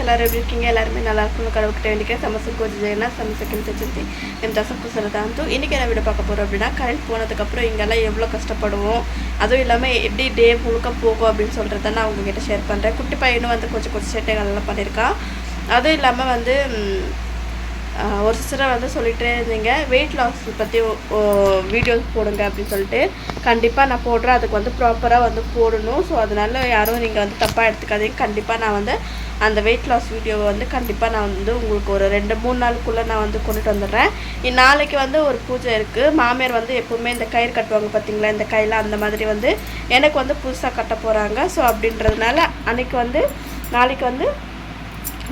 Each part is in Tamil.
எல்லாரும் எப்படி இருக்கீங்க எல்லாருமே நல்லா இருக்கணும் கடவுள்கிட்ட வேண்டிக்க சமசம் கோச்சு ஜெயனா சமசக்கின் என் தசம் தசப்பு சரதாந்து இன்றைக்கி என்ன வீடு பார்க்க போகிறோம் அப்படின்னா கரண்ட் போனதுக்கப்புறம் இங்கெல்லாம் எவ்வளோ கஷ்டப்படுவோம் அதுவும் இல்லாமல் எப்படி டே முழுக்க போகும் அப்படின்னு சொல்கிறத நான் அவங்கக்கிட்ட ஷேர் பண்ணுறேன் குட்டி பையனும் வந்து கொஞ்சம் கொஞ்சம் சேட்டைகள்லாம் பண்ணியிருக்கான் அதுவும் இல்லாமல் வந்து ஒரு சிஸ்டரை வந்து சொல்லிகிட்டே இருந்தீங்க. வெயிட் லாஸ் பற்றி வீடியோஸ் போடுங்க அப்படின்னு சொல்லிட்டு. கண்டிப்பாக நான் போடுறேன். அதுக்கு வந்து ப்ராப்பராக வந்து போடணும். ஸோ அதனால யாரும் நீங்கள் வந்து தப்பாக எடுத்துக்காதீங்க. கண்டிப்பாக நான் வந்து அந்த வெயிட் லாஸ் வீடியோவை வந்து கண்டிப்பாக நான் வந்து உங்களுக்கு ஒரு ரெண்டு மூணு நாளுக்குள்ளே நான் வந்து கொண்டுட்டு வந்துடுறேன். இ- நாளைக்கு வந்து ஒரு பூஜை இருக்குது மாமியார் வந்து எப்போவுமே இந்த கயிறு கட்டுவாங்க பார்த்தீங்களா இந்த கையில் அந்த மாதிரி வந்து எனக்கு வந்து புதுசாக கட்ட போகிறாங்க ஸோ அப்படின்றதுனால அன்னைக்கு வந்து நாளைக்கு வந்து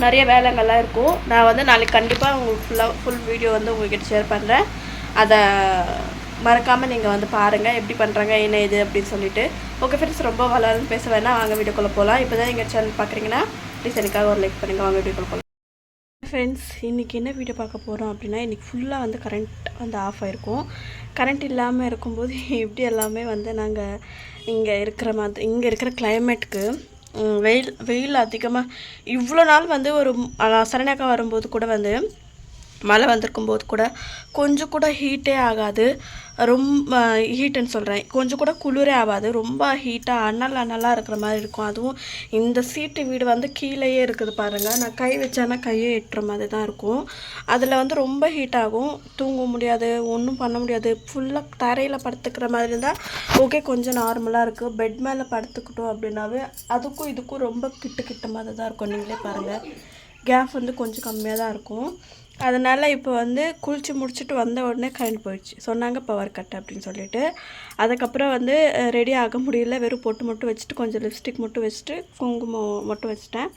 நிறைய வேலைங்கள்லாம் இருக்கும். நான் வந்து நாளைக்கு கண்டிப்பாக உங்களுக்கு ஃபுல்லாக ஃபுல் வீடியோ வந்து உங்ககிட்ட ஷேர் பண்ணுறேன் அதை மறக்காமல் நீங்கள் வந்து பாருங்கள் எப்படி பண்ணுறாங்க என்ன இது அப்படின்னு சொல்லிட்டு. ஓகே ஃப்ரெண்ட்ஸ் ரொம்ப வளர்ந்து பேச வேணாம். வாங்க வீடியோக்குள்ளே போகலாம் இப்போ தான் எங்கள் சேனல் பார்க்குறீங்கன்னா ப்ளீஸ் எனக்காக ஒரு லைக் பண்ணுங்கள் வாங்க வீடியோக்குள்ளே போகலாம் ஃப்ரெண்ட்ஸ் இன்றைக்கி என்ன வீடியோ பார்க்க போகிறோம் அப்படின்னா இன்றைக்கி ஃபுல்லாக வந்து கரண்ட் வந்து ஆஃப் ஆகிருக்கும் கரண்ட் இல்லாமல் இருக்கும்போது எப்படி எல்லாமே வந்து நாங்கள் இங்கே இருக்கிற மாதிரி இங்கே இருக்கிற கிளைமேட்டுக்கு வெயில் வெயில் அதிகமாக இவ்வளோ நாள் வந்து ஒரு சரணாக்கா வரும்போது கூட வந்து மழை வந்திருக்கும் போது கூட கொஞ்சம் கூட ஹீட்டே ஆகாது. ரொம்ப ஹீட்டுன்னு சொல்கிறேன் கொஞ்சம் கூட குளிரே ஆகாது. ரொம்ப ஹீட்டாக அனல் அனலாக இருக்கிற மாதிரி இருக்கும். அதுவும் இந்த சீட்டு வீடு வந்து கீழேயே இருக்குது பாருங்கள் நான் கை வச்சேன்னா கையே எட்டுற மாதிரி தான் இருக்கும். அதில் வந்து ரொம்ப ஹீட் ஆகும். தூங்க முடியாது ஒன்றும் பண்ண முடியாது. ஃபுல்லாக தரையில் படுத்துக்கிற மாதிரி இருந்தால் ஓகே கொஞ்சம் நார்மலாக இருக்குது பெட் மேலே படுத்துக்கிட்டோம் அப்படின்னாவே அதுக்கும் இதுக்கும் ரொம்ப கிட்ட கிட்ட மாதிரி தான் இருக்கும். நீங்களே பாருங்கள் கேப் வந்து கொஞ்சம் கம்மியாக தான் இருக்கும். அதனால் இப்போ வந்து குளித்து முடிச்சுட்டு வந்த உடனே கரண்ட் போயிடுச்சு. சொன்னாங்க பவர் கட் அப்படின்னு சொல்லிட்டு. அதுக்கப்புறம் வந்து ரெடி ஆக முடியல. வெறும் பொட்டு மட்டும் வச்சுட்டு கொஞ்சம் லிப்ஸ்டிக் மட்டும் வச்சுட்டு குங்குமம் மட்டும் வச்சுட்டேன்.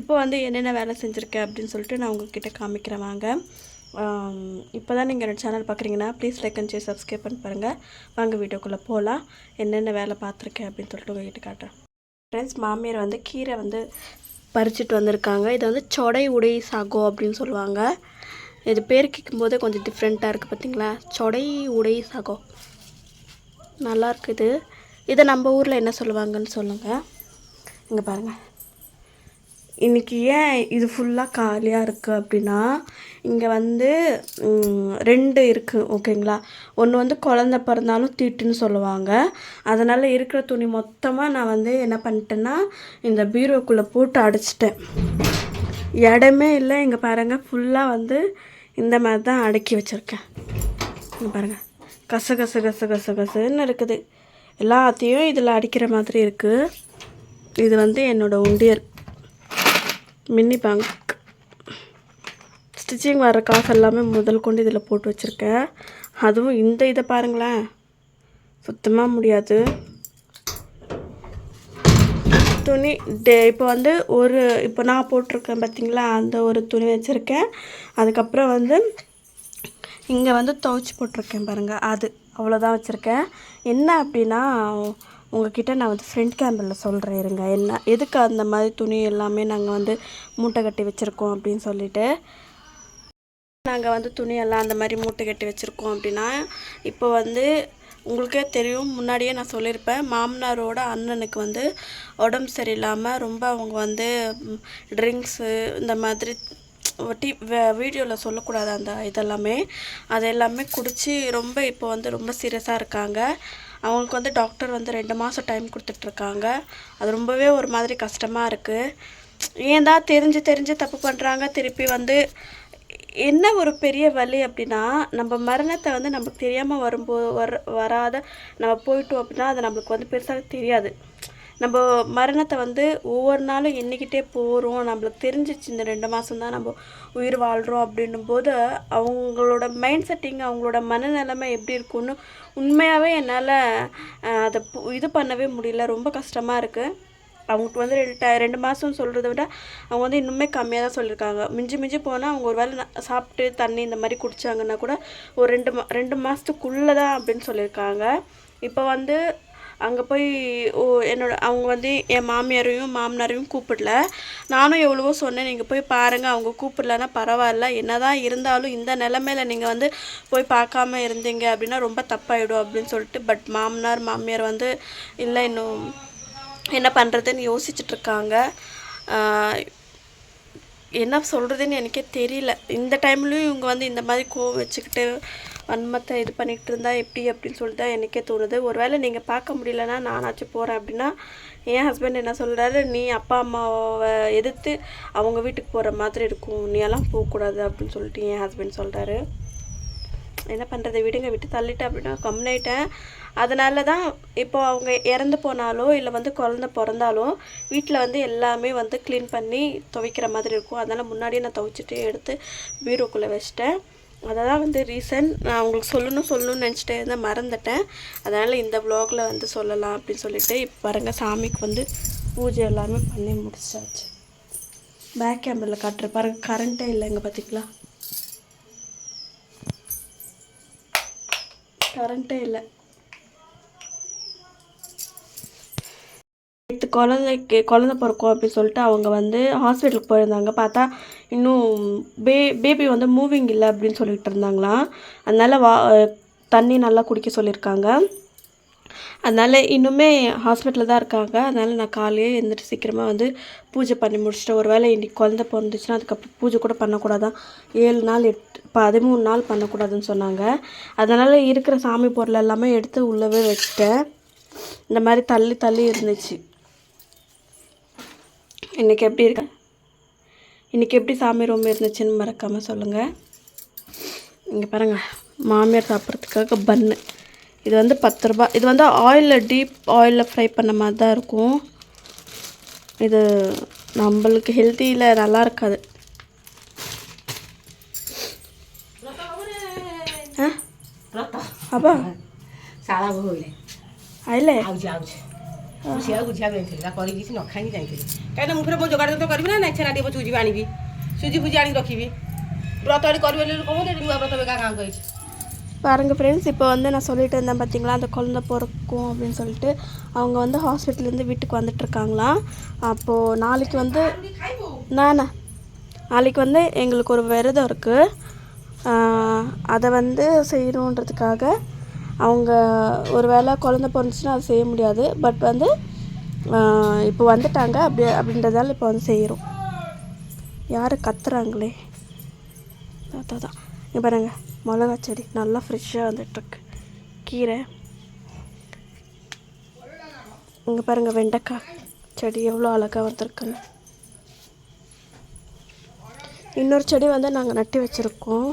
இப்போ வந்து என்னென்ன வேலை செஞ்சுருக்கேன் அப்படின்னு சொல்லிட்டு நான் உங்ககிட்ட காமிக்கிறேன் வாங்க. இப்போ தான் நீங்கள் என்னோட சேனல் பார்க்குறீங்கன்னா please like and share subscribe பண்ணி பாருங்கள் வாங்க வீடியோக்குள்ளே போகலாம் என்னென்ன வேலை பார்த்துருக்கேன் அப்படின்னு சொல்லிட்டு உங்ககிட்ட காட்டுறேன். ஃப்ரெண்ட்ஸ் மாமியார் வந்து கீரை வந்து பறிச்சுட்டு வந்திருக்காங்க. இதை வந்து சொடை உடை சாகோ அப்படின்னு சொல்லுவாங்க. இது பேர் கேட்கும்போதே கொஞ்சம் டிஃப்ரெண்ட்டாக இருக்குது பார்த்தீங்களா சொடை உடை சாகோ. நல்லா இருக்குது இதை நம்ம ஊரில் என்ன சொல்லுவாங்கன்னு சொல்லுங்கள் இங்கே பாருங்கள் இன்றைக்கி ஏன் இது ஃபுல்லாக காலியாக இருக்குது அப்படின்னா இங்கே வந்து ரெண்டு இருக்குது ஓகேங்களா? ஒன்று வந்து குழந்த பிறந்தாலும் தீட்டுன்னு சொல்லுவாங்க. அதனால் இருக்கிற துணி மொத்தமாக நான் வந்து என்ன பண்ணிட்டேன்னா இந்த பீரோக்குள்ளே போட்டு அடைச்சிட்டேன். இடமே இல்லை இங்கே பாருங்கள் ஃபுல்லாக வந்து இந்த மாதிரி தான் அடக்கி வச்சுருக்கேன். பாருங்கள் கச கச கச கச கசன்னு இருக்குது. எல்லாத்தையும் இதில் அடிக்கிற மாதிரி இருக்குது இது வந்து என்னோடய உண்டியல். மின்னி பேங்க் ஸ்டிச்சிங் வர காசு எல்லாமே முதல் கொண்டு இதில் போட்டு வச்சுருக்கேன். அதுவும் இந்த இதை பாருங்களேன். சுத்தமாக முடியாது. துணி டே இப்போ வந்து ஒரு இப்போ நான் போட்டிருக்கேன் பார்த்தீங்களா அந்த ஒரு துணி வச்சுருக்கேன். அதுக்கப்புறம் வந்து இங்கே வந்து துவைச்சி போட்டிருக்கேன் பாருங்கள் அது அவ்வளோதான் வச்சுருக்கேன். என்ன அப்படின்னா உங்ககிட்ட நான் வந்து ஃப்ரண்ட் கேமரில் சொல்கிறேன் இருங்க என்ன எதுக்கு அந்த மாதிரி துணி எல்லாமே நாங்கள் வந்து மூட்டை கட்டி வச்சுருக்கோம் அப்படின்னு சொல்லிட்டு. நாங்கள் வந்து துணியெல்லாம் அந்த மாதிரி மூட்டை கட்டி வச்சுருக்கோம் அப்படின்னா இப்போ வந்து உங்களுக்கே தெரியும் முன்னாடியே நான் சொல்லியிருப்பேன். மாமனாரோட அண்ணனுக்கு வந்து உடம்பு சரியில்லாமல் ரொம்ப அவங்க வந்து ட்ரிங்க்ஸு இந்த மாதிரி டி வீடியோவில் சொல்லக்கூடாது அந்த இதெல்லாமே. அது எல்லாமே குடித்து ரொம்ப இப்போ வந்து ரொம்ப சீரியஸாக இருக்காங்க. அவங்களுக்கு வந்து டாக்டர் வந்து ரெண்டு மாதம் டைம் கொடுத்துட்ருக்காங்க. அது ரொம்பவே ஒரு மாதிரி கஷ்டமாக இருக்குது ஏன் தான் தெரிஞ்சு தெரிஞ்சு தப்பு பண்ணுறாங்க திருப்பி வந்து என்ன ஒரு பெரிய வழி அப்படின்னா நம்ம மரணத்தை வந்து நமக்கு தெரியாமல் வரும்போது வர வராத நம்ம போயிட்டோம் அப்படின்னா அது நம்மளுக்கு வந்து பெருசாக தெரியாது. நம்ம மரணத்தை வந்து ஒவ்வொரு நாளும் எண்ணிக்கிட்டே போகிறோம் நம்மளுக்கு தெரிஞ்சிச்சு இந்த ரெண்டு மாதம் தான் நம்ம உயிர் வாழ்கிறோம் அப்படின்னும் போது அவங்களோட மைண்ட் செட்டிங் அவங்களோட மனநிலைமை எப்படி இருக்கும்னு உண்மையாகவே என்னால் அதை இது பண்ணவே முடியல. ரொம்ப கஷ்டமாக இருக்குது அவங்களுக்கு வந்து ரெண்டு ட- ரெண்டு மாதம் சொல்கிறத விட அவங்க வந்து இன்னுமே கம்மியாக தான் சொல்லியிருக்காங்க. மிஞ்சி மிஞ்சி போனால் அவங்க ஒரு வேளை சாப்பிட்டு தண்ணி இந்த மாதிரி குடித்தாங்கன்னா கூட ஒரு ரெண்டு மா ரெண்டு மாதத்துக்குள்ளே தான் அப்படின்னு சொல்லியிருக்காங்க. இப்போ வந்து அங்கே போய் ஓ என்னோட அவங்க வந்து என் மாமியாரையும் மாமனாரையும் கூப்பிடல. நானும் எவ்வளவோ சொன்னேன் நீங்கள் போய் பாருங்கள் அவங்க கூப்பிடலன்னா பரவாயில்ல. என்ன தான் இருந்தாலும் இந்த நிலமையில நீங்கள் வந்து போய் பார்க்காம இருந்தீங்க அப்படின்னா ரொம்ப தப்பாயிடும் அப்படின்னு சொல்லிட்டு பட் மாமனார் மாமியார் வந்து இல்லை இன்னும் என்ன பண்ணுறதுன்னு யோசிச்சுட்டு இருக்காங்க என்ன சொல்கிறதுன்னு எனக்கே தெரியல. இந்த டைம்லேயும் இவங்க வந்து இந்த மாதிரி கோவம் வச்சுக்கிட்டு வன்மத்தை இது பண்ணிகிட்டு இருந்தால் எப்படி அப்படின்னு சொல்லிட்டு தான் எனக்கே தோணுது. ஒருவேளை நீங்கள் பார்க்க முடியலன்னா நானாச்சும் போகிறேன் அப்படின்னா என் ஹஸ்பண்ட் என்ன சொல்கிறாரு நீ அப்பா அம்மாவை எதிர்த்து அவங்க வீட்டுக்கு போகிற மாதிரி இருக்கும். நீ எல்லாம் போகக்கூடாது அப்படின்னு சொல்லிட்டு என் ஹஸ்பண்ட் சொல்கிறாரு என்ன பண்ணுறது விடுங்க விட்டு தள்ளிட்டேன் அப்படின்னா கம்னாயிட்டேன் அதனால தான் இப்போ அவங்க இறந்து போனாலோ இல்லை வந்து குழந்த பிறந்தாலும் வீட்டில் வந்து எல்லாமே வந்து க்ளீன் பண்ணி துவைக்கிற மாதிரி இருக்கும். அதனால் முன்னாடியே நான் துவைச்சிட்டு எடுத்து பீரோக்குள்ளே வச்சிட்டேன். அதை தான் வந்து ரீசன் நான் உங்களுக்கு சொல்லணும் சொல்லணும்னு நினச்சிட்டே இருந்தேன் மறந்துட்டேன். அதனால் இந்த வ்ளாகில் வந்து சொல்லலாம் அப்படின்னு சொல்லிட்டு இப்போ பாருங்க சாமிக்கு வந்து பூஜை எல்லாமே பண்ணி முடிச்சாச்சு. பேக் கேமரில் காட்டுற பாருங்கள் கரண்ட்டே இல்லைங்க பார்த்திங்களா கரண்ட்டே இல்லை. நேற்று குழந்தைக்கு குழந்த பிறக்கும் அப்படின்னு சொல்லிட்டு அவங்க வந்து ஹாஸ்பிட்டலுக்கு போயிருந்தாங்க. பார்த்தா இன்னும் பே பேபி வந்து மூவிங் இல்லை அப்படின்னு சொல்லிட்டு இருந்தாங்களாம் அதனால் வா தண்ணி நல்லா குடிக்க சொல்லியிருக்காங்க. அதனால் இன்னுமே ஹாஸ்பிட்டலில் தான் இருக்காங்க. அதனால் நான் காலையே எழுந்துட்டு சீக்கிரமாக வந்து பூஜை பண்ணி முடிச்சுட்டு ஒரு வேளை இன்றைக்கி குழந்த பிறந்துச்சுன்னா அதுக்கப்புறம் பூஜை கூட பண்ணக்கூடாதான் ஏழு நாள் எட்டு பதிமூணு நாள் பண்ணக்கூடாதுன்னு சொன்னாங்க. அதனால் இருக்கிற சாமி பொருள் எல்லாமே எடுத்து உள்ளவே வச்சுட்டேன். இந்த மாதிரி தள்ளி தள்ளி இருந்துச்சு. இன்றைக்கி எப்படி இருக்க? இன்றைக்கி எப்படி சாமி ரூம் இருந்துச்சுன்னு மறக்காமல் சொல்லுங்கள் இங்கே பாருங்கள் மாமியார் சாப்பிட்றதுக்காக பன்னு இது வந்து பத்து ரூபா இது வந்து ஆயிலில் டீப் ஆயிலில் ஃப்ரை பண்ண மாதிரி தான் இருக்கும். இது நம்மளுக்கு ஹெல்த்தியில் நல்லா இருக்காது. ஆ ରତ அப்பா ଶାଳା ବୋହୁ ହେଲେ ଆଇଲେ ଆଉଛି ଆଉଛି ମୁଁ ସେଆକୁ ବୁଝିବାକୁ ଯାଇଥିଲି ତା କରିକି କିଛି ନ ଖାଇକି ଯାଇଥିଲି କାହିଁକିନା ମୁଁ ଫେରେ ମୋ ଯୋଗାଡ଼ ତ କରିବି ନା ନାଇଁ ଛେନା ଟିକେ ସୁଜି ଆଣିବି ସୁଜି ଫୁଜି ଆଣିକି ରଖିବି ବ୍ରତ ଏଠି କରିବେ ବୋଲି କହୁଛନ୍ତି ଏଠି ନୂଆ ବ୍ରତ ବେକା ଗାଁକୁ ଆଇଛି பாருங்க ஃப்ரெண்ட்ஸ் இப்போ வந்து நான் சொல்லிட்டு இருந்தேன் பார்த்தீங்களா அந்த குழந்த பிறக்கும் அப்படின்னு சொல்லிட்டு அவங்க வந்து ஹாஸ்பிட்டல்லேருந்து வீட்டுக்கு வந்துட்டு இருக்காங்களாம் அப்போது நாளைக்கு வந்து நானா நாளைக்கு வந்து எங்களுக்கு ஒரு விரதம் இருக்குது அதை வந்து செய்யணுன்றதுக்காக அவங்க ஒரு வேளை குழந்த பிறந்துச்சுன்னா அதை செய்ய முடியாது. பட் வந்து இப்போ வந்துட்டாங்க. அப்படி அப்படின்றதால இப்போ வந்து செய்கிறோம் யார் கத்துறாங்களே? அதான் தான் இங்கே பாருங்க. மிளகா செடி நல்லா ஃப்ரெஷ்ஷாக வந்துட்டுருக்கு. கீரை. இங்கே பாருங்க வெண்டைக்காய் செடி எவ்வளோ அழகாக வந்திருக்குன்னு. இன்னொரு செடி வந்து நாங்கள் நட்டு வச்சுருக்கோம்.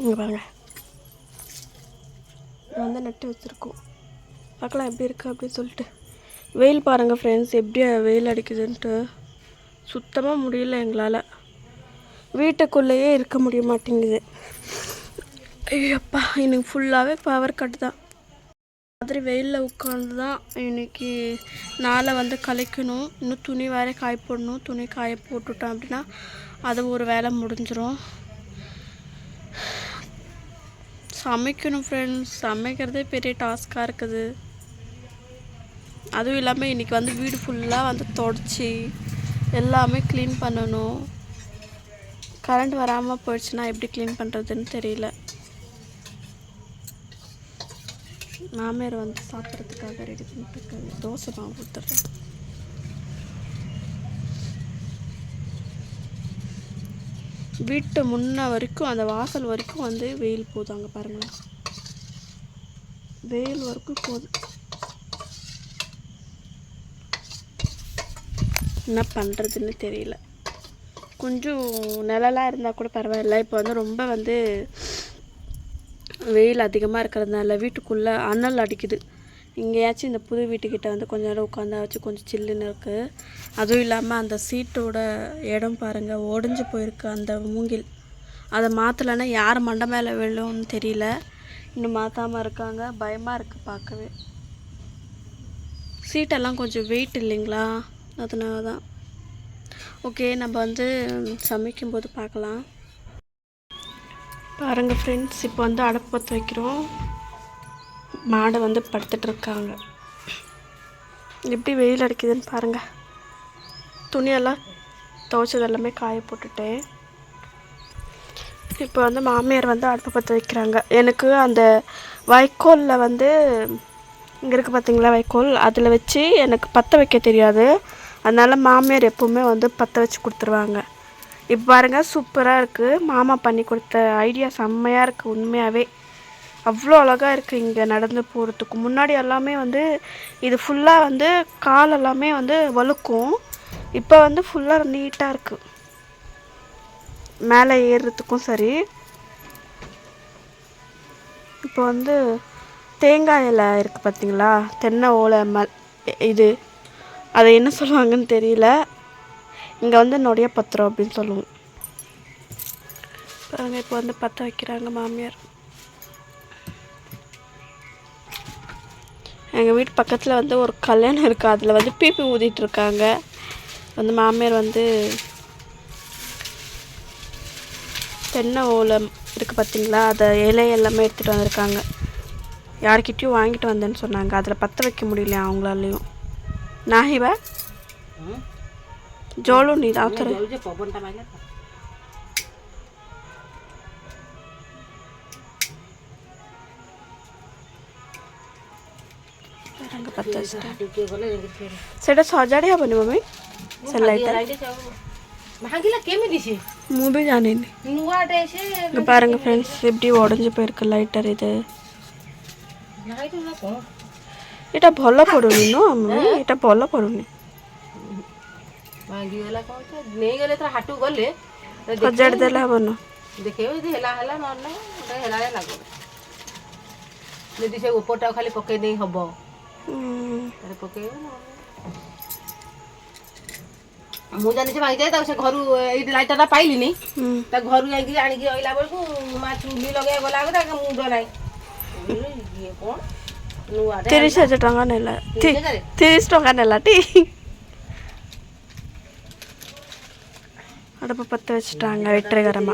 இங்கே பாருங்க. நான் வந்து நட்டு வச்சுருக்கோம். பார்க்கலாம் எப்படி இருக்குது அப்படின்னு சொல்லிட்டு. வெயில் பாருங்கள் ஃப்ரெண்ட்ஸ் எப்படி வெயில் அடிக்குதுன்ட்டு. சுத்தமாக முடியல எங்களால். வீட்டுக்குள்ளேயே இருக்க முடிய மாட்டேங்குது. ஐயப்பா எனக்கு ஃபுல்லாகவே பவர் கட் தான். மாதிரி வெயிலில் உட்காந்து தான் இன்னைக்கு நாளை வந்து கலைக்கணும். இன்னும் துணி வேற காய போடணும் துணி காய போட்டுட்டோம் அப்படின்னா அது ஒரு வேலை முடிஞ்சிடும் சமைக்கணும் ஃப்ரெண்ட்ஸ் சமைக்கிறதே பெரிய டாஸ்க்காக இருக்குது. அதுவும் இல்லாமல் இன்றைக்கி வந்து வீடு ஃபுல்லாக வந்து தொடச்சி எல்லாமே க்ளீன் பண்ணணும். கரண்ட் வராமல் போயிடுச்சுன்னா எப்படி க்ளீன் பண்ணுறதுன்னு தெரியல. மாமியார் வந்து சாப்பிட்றதுக்காக ரெடி பண்ணிட்டு இருக்காங்க. தோசை மாவு ஊற்றுறேன் வீட்டு முன்ன வரைக்கும் அந்த வாசல் வரைக்கும் வந்து வெயில் போகுது அங்கே பாருங்களேன் வெயில் வரைக்கும் போகுது என்ன பண்ணுறதுன்னு தெரியல. கொஞ்சம் நிழலாக இருந்தால் கூட பரவாயில்ல. இப்போ வந்து ரொம்ப வந்து வெயில் அதிகமாக இருக்கிறதுனால வீட்டுக்குள்ளே அனல் அடிக்குது. இங்கேயாச்சும் இந்த புது வீட்டுக்கிட்ட வந்து கொஞ்ச நேரம் உட்காந்தாச்சும் கொஞ்சம் சில்லுன்னு இருக்குது அதுவும் இல்லாமல் அந்த சீட்டோட இடம் பாருங்கள் உடஞ்சி போயிருக்கு அந்த மூங்கில். அதை மாற்றலைன்னா யார் மண்டை மேலே விழும்னு தெரியல. இன்னும் மாற்றாமல் இருக்காங்க. பயமாக இருக்குது பார்க்கவே. சீட்டெல்லாம் கொஞ்சம் வெயிட் இல்லைங்களா? அதனால தான் ஓகே நம்ம வந்து சமைக்கும்போது பார்க்கலாம். பாருங்கள் ஃப்ரெண்ட்ஸ் இப்போ வந்து அடப்பு பற்ற வைக்கிறோம். மாடை வந்து படுத்துட்டு இருக்காங்க எப்படி வெயில் அடிக்குதுன்னு பாருங்கள் துணியெல்லாம் துவைச்சது எல்லாமே காய போட்டுட்டேன். இப்போ வந்து மாமியார் வந்து அடுப்பு பற்ற வைக்கிறாங்க. எனக்கு அந்த வைக்கோலில் வந்து இங்கே இருக்குது பார்த்தீங்களா வைக்கோல்? அதில் வச்சு எனக்கு பற்ற வைக்க தெரியாது. அதனால் மாமியார் எப்போவுமே வந்து பற்ற வச்சு கொடுத்துருவாங்க. இப்போ பாருங்க சூப்பராக இருக்குது மாமா பண்ணி கொடுத்த ஐடியா செம்மையாக இருக்குது உண்மையாகவே அவ்வளோ அழகாக இருக்குது இங்கே நடந்து போகிறதுக்கு முன்னாடி எல்லாமே வந்து இது ஃபுல்லாக வந்து கால் எல்லாமே வந்து வழுக்கும். இப்போ வந்து ஃபுல்லாக நீட்டாக இருக்குது மேலே ஏறுறதுக்கும் சரி. இப்போ வந்து தேங்காய் இலை இருக்குது பார்த்தீங்களா தென்னை ஓலை ம இது அதை என்ன சொல்லுவாங்கன்னு தெரியல. இங்கே வந்து நொடிய பத்திரம் அப்படின்னு சொல்லுவோம். பாருங்கள் இப்போ வந்து பற்ற வைக்கிறாங்க மாமியார். எங்கள் வீட்டு பக்கத்தில் வந்து ஒரு கல்யாணம் இருக்குது. அதில் வந்து பீப்பி ஊதிட்டு இருக்காங்க வந்து மாமியார் வந்து தென்னை ஓலம் இருக்குது பார்த்தீங்களா? அதை இலை எல்லாமே எடுத்துகிட்டு வந்திருக்காங்க. யார்கிட்டயும் வாங்கிட்டு வந்தேன்னு சொன்னாங்க. அதில் பற்ற வைக்க முடியல அவங்களாலையும்? நாஹிபா ஜோலு நீ தாத்தர் ଯାଉଛି ପବନଟା ମାଇଲା ତ। ରଙ୍ଗ ପତ୍ର ସେଟା ଟିକେ ଗଲେ ଯାଇକି ଫେରେ। ସେଟା ସଜାଡ଼ି ହେବନି ମମି ସେ ଲାଇଟ୍ ଲାଇଟ୍ ଯାଉ। ଭାଙ୍ଗିଲା କେମିତି ସେ ମୁଁ ବି ଜାଣିନି ନୂଆଟେ ସେ இங்க பாருங்க ஃப்ரெண்ட்ஸ் எப்படி உடஞ்சி போயிருக்கு லைட்டர் இது ଲାଇଟ୍ ନା କଣ ଏଇଟା ଭଲ ପଡ଼ୁନି ନୁହଁ ମମି ଏଇଟା ଭଲ ପଡ଼ୁନି ଭାଙ୍ଗିଗଲା କଣ ତ ନେଇଗଲେ ତ ହାଟକୁ ଗଲେ ତ ଦେଖେଇବେ- ସଜାଡ଼ି ଦେଲେ ହେବନି ଦେଖେଇବେ ଯଦି ହେଲା ହେଲା ନହେଲେ ନାହିଁ ଗୋଟେ ହେଲା ହେଲା ଲାଗୁ ଯଦି ସେ ଉପରଟାକୁ ଖାଲି ପକେଇ ଦେଇ ହବ ମୁଁ ଜାଣିଛି ଭାଙ୍ଗିଯାଏ ତାକୁ ସେ ଘରୁ ଏଇଠି ଲାଇଟରଟା ପାଇଲିନି ତା ଘରୁ ଯାଇକି ଆଣିକି ରହିଲା ବେଳକୁ ମା ଚୁଲି ଲଗେଇବା ଗଲା ବେଳକୁ ତାଙ୍କ ମୁଣ୍ଡ ନାହିଁ ଇଏ କ'ଣ ତିରିଶ ହଜାର ଟଙ୍କା ନେଲା ତିରିଶ ଟଙ୍କା ନେଲା ଟି అడప పత్తి వచ్చి స్ట్రాంగ్ ఎట్టరే కరమ్మ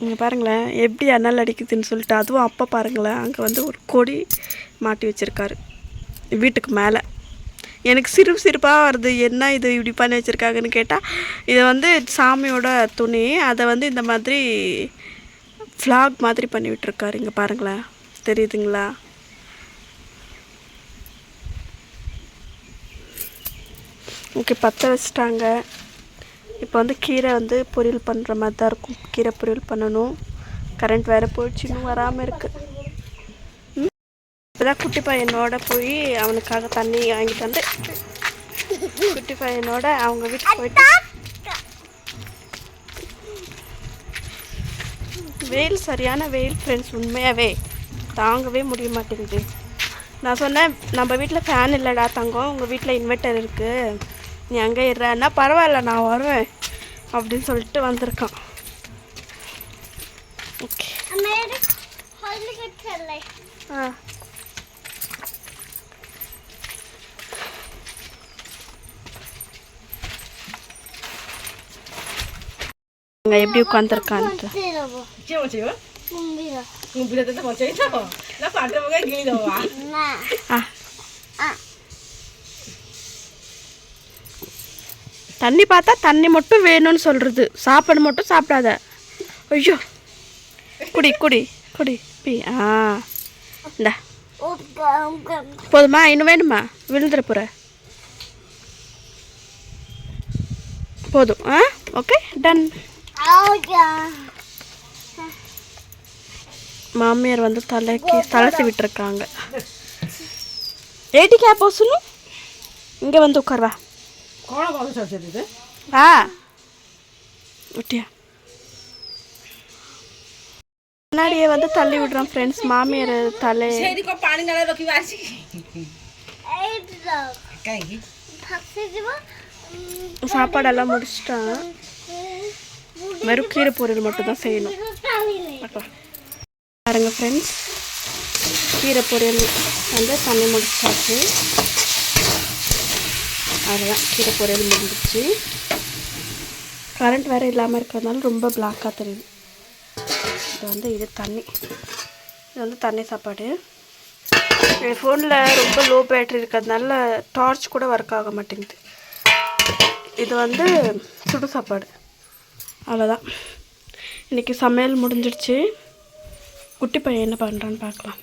இங்கே பாருங்களேன் எப்படி அனல் அடிக்குதுன்னு சொல்லிட்டு அதுவும் அப்போ பாருங்களேன் அங்கே வந்து ஒரு கொடி மாட்டி வச்சுருக்காரு வீட்டுக்கு மேலே. எனக்கு சிறு சிரிப்பாக வருது என்ன இது இப்படி பண்ணி வச்சுருக்காங்கன்னு கேட்டால் இதை வந்து சாமியோட துணி அதை வந்து இந்த மாதிரி ஃப்ளாக் மாதிரி பண்ணி விட்டுருக்காரு இங்கே பாருங்களேன் தெரியுதுங்களா? ஓகே பற்ற வச்சுட்டாங்க. இப்போ வந்து கீரை வந்து பொரியல் பண்ணுற மாதிரி தான் இருக்கும். கீரை பொரியல் பண்ணணும். கரண்ட் வேறு போயிடுச்சு இன்னும் வராமல் இருக்குது இப்போ தான் குட்டி பையனோட போய் அவனுக்காக தண்ணி வாங்கிட்டு வந்து குட்டி பையனோட அவங்க வீட்டுக்கு போயிட்டு வெயில் சரியான வெயில் ஃப்ரெண்ட்ஸ் உண்மையாகவே தாங்கவே முடிய மாட்டேங்குது. நான் சொன்னேன் நம்ம வீட்டில் ஃபேன் இல்லைடா தங்கம் உங்கள் வீட்டில் இன்வெர்ட்டர் இருக்குது நீ அங்கே இருறன்னா பரவாயில்ல நான் வருவேன் அப்படின்னு சொல்லிட்டு வந்திருக்கான். ஓகே ஆ. அங்க எப்படி உட்காந்துருக்கான்னு கும்பிட தண்ணி பார்த்தா தண்ணி மட்டும் வேணும்னு சொல்கிறது சாப்பாடு மட்டும் சாப்பிடாத. ஐயோ. குடி குடி குடி. பி ஆ. இந்தா. போதுமா? இன்னும் வேணுமா? விழுந்துட போகிற போதும். ஆ? Okay done. மாமியார் வந்து தலைக்கு தலை விட்டுருக்காங்க. ஏடி கேப் சொல்லு. இங்கே வந்து உட்காருவா କ'ଣ କରୁଛ ସେଠି வா ஒட்டியா முன்னாடியே வந்து தள்ளி விடுறான் ஃப்ரெண்ட்ஸ் மாமியார் தலை ସେଇଠି କ'ଣ ପାଣି ନାଳ ରଖିବା ଆସିକି କାହିଁକି சாப்பாடெல்லாம் முடிச்சிட்டான் வெறும் கீரை பொரியல் மட்டும் தான் செய்யணும் அப்பா. பாருங்க ஃப்ரெண்ட்ஸ் கீரை பொரியல் வந்து தண்ணி முடிச்சாச்சு அதுதான் கீரை பொரியல் முடிஞ்சிச்சு கரண்ட் வேறு இல்லாமல் இருக்கிறதுனால ரொம்ப பிளாக்காக தெரியுது. இது வந்து இது தண்ணி. இது வந்து தண்ணி சாப்பாடு. என் ஃபோனில் ரொம்ப லோ பேட்டரி இருக்கிறதுனால டார்ச் கூட ஒர்க் ஆக மாட்டேங்குது. இது வந்து சுடு சாப்பாடு. அவ்வளோதான் இன்றைக்கி சமையல் முடிஞ்சிடுச்சு. குட்டி பையன் என்ன பண்ணுறான்னு பார்க்கலாம்.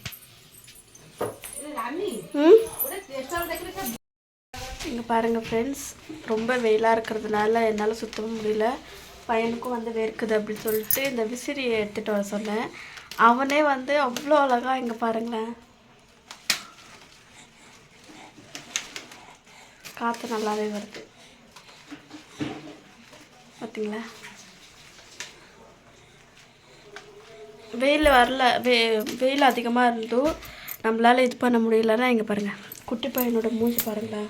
ம்? பாருங்கள் ஃப்ரெண்ட்ஸ் ரொம்ப வெயிலாக இருக்கிறதுனால என்னால் சுத்தவும் முடியல. பையனுக்கும் வந்து வேர்க்குது அப்படின்னு சொல்லிட்டு இந்த விசிறியை எடுத்துகிட்டு வர சொன்னேன். அவனே வந்து அவ்வளோ அழகாக இங்கே பாருங்களேன். காற்று நல்லாவே வருது. பார்த்தீங்களா வெயில் வரல. வெ வெயில் அதிகமாக இருந்தும் நம்மளால் இது பண்ண முடியலன்னா இங்கே பாருங்கள் குட்டி பையனோட மூஞ்சி பாருங்களேன்.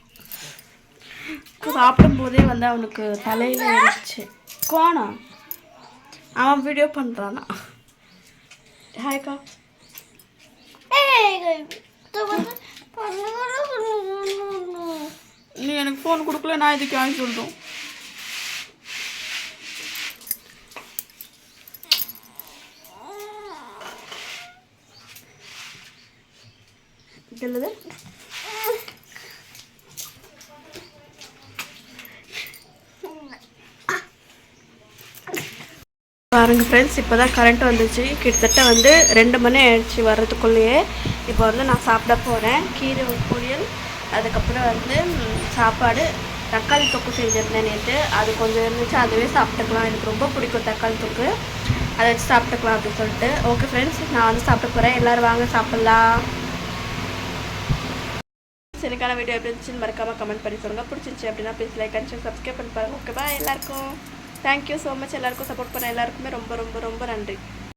சாப்பிடும்போதே வந்து அவனுக்கு தலையில் இருந்துச்சு கோணம் அவன் வீடியோ பண்ணுறானா ஹாய்க்கா நீ எனக்கு ஃபோன் கொடுக்கல நான் இதுக்கு வாங்கி சொல்லிட்டோம் இல்லது பாருங்கள் ஃப்ரெண்ட்ஸ் இப்போ தான் கரண்ட் வந்துச்சு. கிட்டத்தட்ட வந்து ரெண்டு மணி ஆயிடுச்சு வர்றதுக்குள்ளேயே. இப்போ வந்து நான் சாப்பிட போகிறேன் கீரை பொரியல் அதுக்கப்புறம் வந்து சாப்பாடு. தக்காளி தொக்கு செஞ்சிருந்தேன் நேற்று அது கொஞ்சம் இருந்துச்சு. அதுவே சாப்பிட்டுக்கலாம். எனக்கு ரொம்ப பிடிக்கும் தக்காளி தொக்கு. அதை வச்சு சாப்பிட்டுக்கலாம் அப்படின்னு சொல்லிட்டு. ஓகே ஃப்ரெண்ட்ஸ் நான் வந்து சாப்பிட போகிறேன் எல்லோரும் வாங்க சாப்பிட்லாம். எனக்கான வீடியோ எப்படி இருந்துச்சுன்னு மறக்காமல் கமெண்ட் பண்ணி சொல்லுங்கள் பிடிச்சிருந்துச்சி அப்படின்னா ப்ளீஸ் லைக் அண்ட் சப்ஸ்கிரைப் பண்ணி பாருங்கள் ஓகே பாய் எல்லாருக்கும். தேங்க்யூ ஸோ மச் எல்லாருக்கும் சப்போர்ட் பண்ண எல்லாருக்குமே ரொம்ப ரொம்ப ரொம்ப நன்றி.